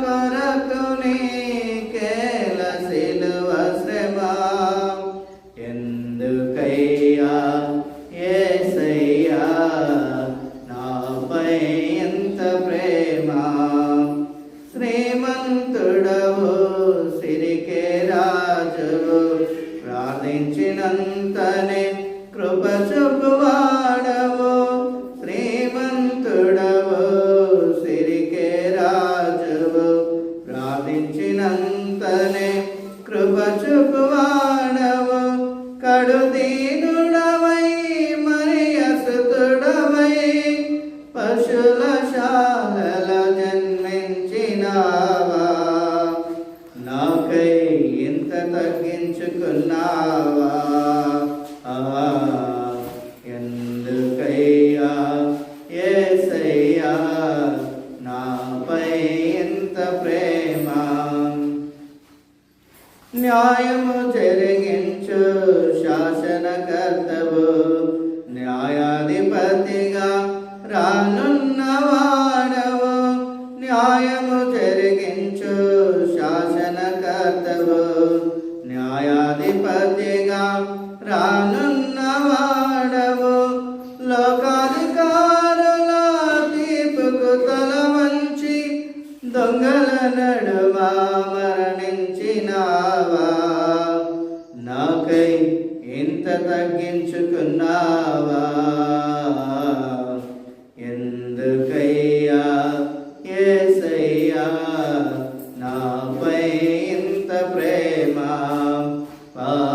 కొరకు నీకేల సిలువ శ్రమ. ఎందుకయ్యా ఏసయ్యా నాపై ఎంత ప్రేమ? ప్రార్థించినంతనే కృప చూపువాడవు. కృప చూపువాడవు కడుదీనుడవై మరి అసుతుడవై పశుల శాలలో జన్మించినావా నాకై ఇంత తగ్గించుకున్నావా ఆ, ఎందుకయ్యా ఏసయ్యా నాపై ఇంత ప్రేమ న్యాయము జరిగించు శాసనకర్తవు. న్యాయాధిపతిగా రానున్నవాడవు. న్యాయము జరిగించు శాసనకర్తవు. న్యాయాధిపతిగా రానున్నవాడవు. లోకాధికారుల తీర్పుకు తల వంచి దొంగల నడుమ తగ్గించావా నాకై ఇంత తగ్గించుకున్నావా? ఎందుకయ్యా ఏసయ్యా? నాపై ఇంత ప్రేమ. పా